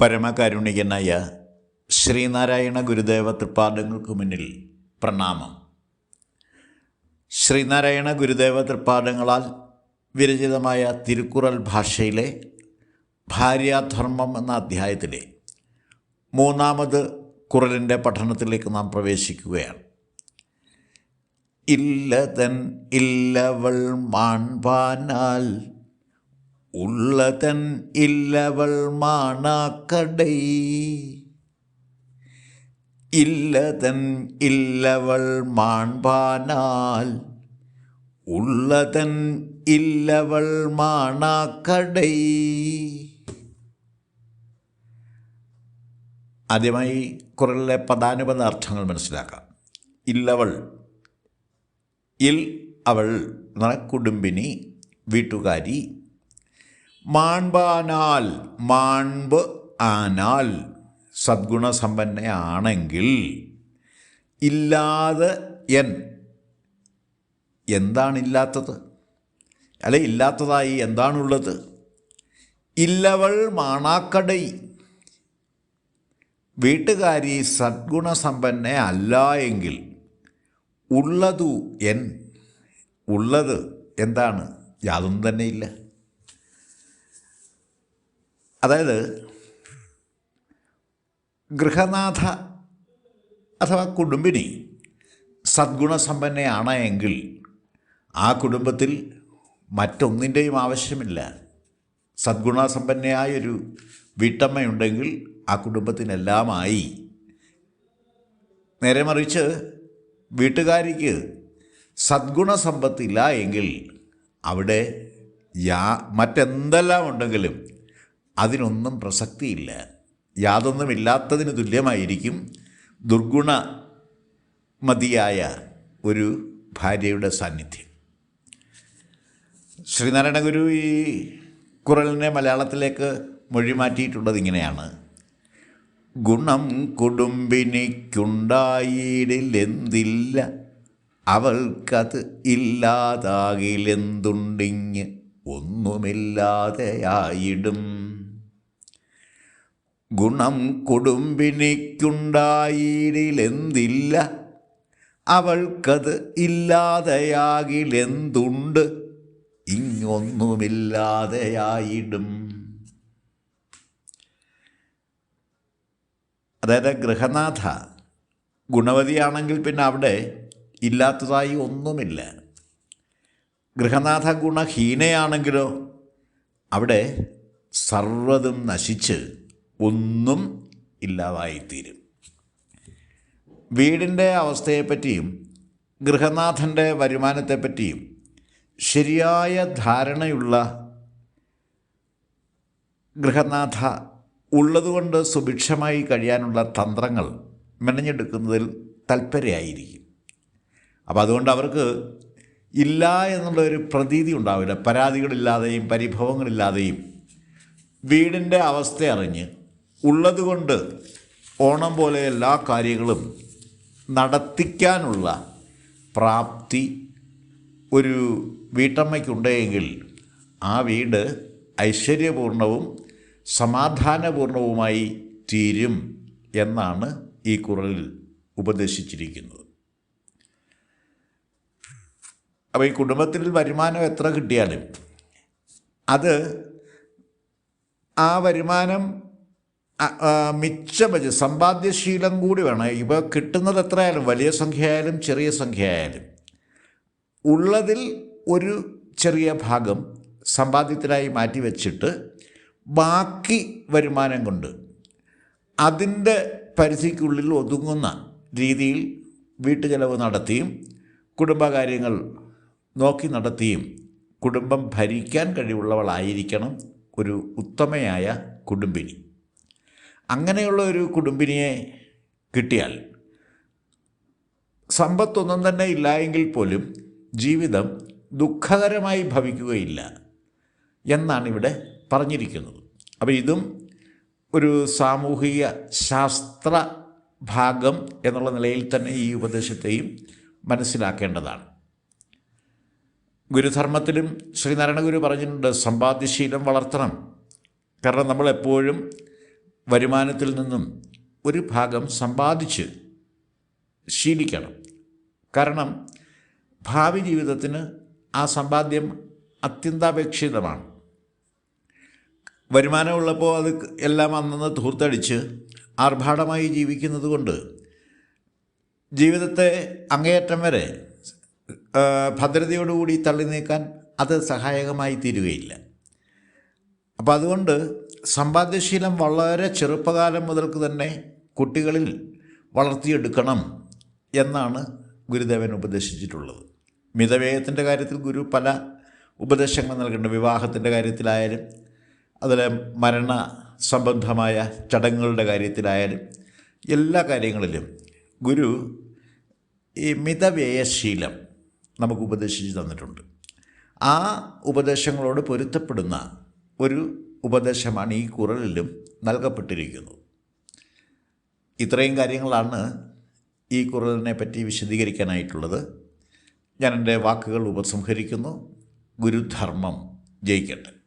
പരമകാരുണികനായ ശ്രീനാരായണ ഗുരുദേവ തൃപ്പാദങ്ങൾക്ക് മുന്നിൽ പ്രണാമം. ശ്രീനാരായണ ഗുരുദേവ തൃപ്പാദങ്ങളാൽ വിരചിതമായ തിരുക്കുറൽ ഭാഷയിലെ ഭാര്യാധർമ്മം എന്ന അധ്യായത്തിലെ മൂന്നാമത് കുറലിന്റെ പഠനത്തിലേക്ക് നാം പ്രവേശിക്കുകയാണ്. ഇല്ലതൻ ഇല്ലവൾ മാൺപാനാൽ ഉള്ളതൻ ഇല്ലവൾ മാണാക്കടൈ. ഇല്ലതൻ ഇല്ലവൾ മാൺപാനാൽ. ഉള്ളതൻ ഇല്ലവൾ മാണാക്കടൈ. ആദ്യമായി കുറലിലെ പ്രധാനപ്പെട്ട അർത്ഥങ്ങൾ മനസ്സിലാക്കാം. ഇല്ലവൾ ഇൽ അവൾ എന്ന് കുടുംബിനി വീട്ടുകാരി മാൺപാനാൽ മാൺപ് ആനാൽ സദ്ഗുണസമ്പന്നയാണെങ്കിൽ ഇല്ലാതെ എൻ. എന്താണില്ലാത്തത്? അല്ലെ ഇല്ലാത്തതായി എന്താണുള്ളത്? ഇല്ലവൾ മാണാക്കടൈ. വീട്ടുകാരി സദ്ഗുണസമ്പന്ന അല്ല എങ്കിൽ ഉള്ളതു എൻ. ഉള്ളത് എന്താണ്? യാതൊന്നും തന്നെയില്ല. അതായത് ഗൃഹനാഥ അഥവാ കുടുംബിനി സദ്ഗുണസമ്പന്നയാണ് എങ്കിൽ ആ കുടുംബത്തിൽ മറ്റൊന്നിന്റെയും ആവശ്യമില്ല. സദ്ഗുണസമ്പന്നയായൊരു വീട്ടമ്മയുണ്ടെങ്കിൽ ആ കുടുംബത്തിനെല്ലാമായി. നേരെ മറിച്ച് വീട്ടുകാരിക്ക് സദ്ഗുണസമ്പത്തില്ല എങ്കിൽ അവിടെ യാ മറ്റെന്തെല്ലാം ഉണ്ടെങ്കിലും അതിനൊന്നും പ്രസക്തിയില്ല. യാതൊന്നുമില്ലാത്തതിന് തുല്യമായിരിക്കും ദുർഗുണ ദുർഗുണമതിയായ ഒരു ഭാര്യയുടെ സാന്നിധ്യം. ശ്രീനാരായണ ഗുരു ഈ കുറലിനെ മലയാളത്തിലേക്ക് മൊഴി മാറ്റിയിട്ടുള്ളത് ഇങ്ങനെയാണ്. ഗുണം കുടുംബിനിക്കുണ്ടായിടില്ലെന്തില്ല അവൾക്കത് ഇല്ലാതാകിലെന്തുണ്ടിങ് ഒന്നുമില്ലാതെയായിടും. ഗുണം കുടുംബിനിക്കുണ്ടായിടിലെന്തില്ല അവൾക്കത് ഇല്ലാതെയാകിലെന്തുണ്ട്? ഇങ്ങൊന്നുമില്ലാതെയായിടും. അതായത് ഗൃഹനാഥ ഗുണവതിയാണെങ്കിൽ പിന്നെ അവിടെ ഇല്ലാത്തതായി ഒന്നുമില്ല. ഗൃഹനാഥ ഗുണഹീനയാണെങ്കിലോ അവിടെ സർവതും നശിച്ച് ഒന്നും ഇല്ലാതായിത്തീരും. വീടിന്റെ അവസ്ഥയെപ്പറ്റിയും ഗൃഹനാഥന്റെ വരുമാനത്തെപ്പറ്റിയും ശരിയായ ധാരണയുള്ള ഗൃഹനാഥ ഉള്ളതുകൊണ്ട് സുഭിക്ഷമായി കഴിയാനുള്ള തന്ത്രങ്ങൾ മെനഞ്ഞെടുക്കുന്നതിൽ തൽപരയായിരിക്കും. അപ്പോൾ അതുകൊണ്ട് അവർക്ക് ഇല്ല എന്നുള്ള ഒരു പ്രതീതി ഉണ്ടാവില്ല. പരാതികളില്ലാതെയും പരിഭവങ്ങളില്ലാതെയും വീടിന്റെ അവസ്ഥ അറിഞ്ഞ് ഉള്ളതുകൊണ്ട് ഓണം പോലെ എല്ലാ കാര്യങ്ങളും നടത്തിക്കാനുള്ള പ്രാപ്തി ഒരു വീട്ടമ്മയ്ക്കുണ്ടെങ്കിൽ ആ വീട് ഐശ്വര്യപൂർണവും സമാധാനപൂർണവുമായി തീരും എന്നാണ് ഈ കുറലിൽ ഉപദേശിച്ചിരിക്കുന്നത്. അപ്പോൾ ഈ കുടുംബത്തിൽ വരുമാനം എത്ര കിട്ടിയാലും അത് ആ വരുമാനം മിച്ചം വെച്ച് സമ്പാദ്യശീലം കൂടി വേണം. ഇവ കിട്ടുന്നത് എത്രയായാലും വലിയ സംഖ്യ ആയാലും ചെറിയ സംഖ്യ ആയാലും ഉള്ളതിൽ ഒരു ചെറിയ ഭാഗം സമ്പാദ്യത്തിനായി മാറ്റി വെച്ചിട്ട് ബാക്കി വരുമാനം കൊണ്ട് അതിന്റെ പരിധിക്കുള്ളിൽ ഒതുങ്ങുന്ന രീതിയിൽ വീട്ടുചെലവ് നടത്തിയും കുടുംബകാര്യങ്ങൾ നോക്കി നടത്തിയും കുടുംബം ഭരിക്കാൻ കഴിവുള്ളവളായിരിക്കണം ഒരു ഉത്തമയായ കുടുംബിനി. അങ്ങനെയുള്ള ഒരു കുടുംബിനിയെ കിട്ടിയാൽ സമ്പത്തൊന്നും തന്നെ ഇല്ല എങ്കിൽ പോലും ജീവിതം ദുഃഖകരമായി ഭവിക്കുകയില്ല എന്നാണ് ഇവിടെ പറഞ്ഞിരിക്കുന്നത്. അപ്പോൾ ഇതും ഒരു സാമൂഹിക ശാസ്ത്ര ഭാഗം എന്നുള്ള നിലയിൽ തന്നെ ഈ ഉപദേശത്തെയും മനസ്സിലാക്കേണ്ടതാണ്. ഗുരുധർമ്മത്തിലും ശ്രീനാരായണ ഗുരു പറഞ്ഞിട്ടുണ്ട് സമ്പാദ്യശീലം വളർത്തണം. കാരണം നമ്മൾ എപ്പോഴും വരുമാനത്തിൽ നിന്നും ഒരു ഭാഗം സമ്പാദിച്ച് ശീലിക്കണം. കാരണം ഭാവി ജീവിതത്തിന് ആ സമ്പാദ്യം അത്യന്താപേക്ഷിതമാണ്. വരുമാനമുള്ളപ്പോൾ അത് എല്ലാം അന്നന്ന് ധൂർത്തടിച്ച് ആർഭാടമായി ജീവിക്കുന്നത് കൊണ്ട് ജീവിതത്തെ അങ്ങേയറ്റം വരെ ഭദ്രതയോടുകൂടി തള്ളി നീക്കാൻ അത് സഹായകമായി തീരുകയില്ല. അപ്പോൾ അതുകൊണ്ട് സമ്പാദ്യശീലം വളരെ ചെറുപ്പകാലം മുതൽക്ക് തന്നെ കുട്ടികളിൽ വളർത്തിയെടുക്കണം എന്നാണ് ഗുരുദേവൻ ഉപദേശിച്ചിട്ടുള്ളത്. മിതവ്യയത്തിന്റെ കാര്യത്തിൽ ഗുരു പല ഉപദേശങ്ങൾ നൽകുന്നുണ്ട്. വിവാഹത്തിന്റെ കാര്യത്തിലായാലും അതിലെ മരണ സംബന്ധമായ ചടങ്ങുകളുടെ കാര്യത്തിലായാലും എല്ലാ കാര്യങ്ങളിലും ഗുരു ഈ മിതവ്യയശീലം നമുക്ക് ഉപദേശിച്ച് തന്നിട്ടുണ്ട്. ആ ഉപദേശങ്ങളോട് പൊരുത്തപ്പെടുന്ന ഒരു ഉപദേശമാണ് ഈ കുറലിലും നൽകപ്പെട്ടിരിക്കുന്നത് ഇത്രയും കാര്യങ്ങളാണ് ഈ കുറലിനെ പറ്റി വിശദീകരിക്കാനായിട്ടുള്ളത്. ഞാൻ എന്റെ വാക്കുകൾ ഉപസംഹരിക്കുന്നു. ഗുരുധർമ്മം ജയിക്കട്ടെ.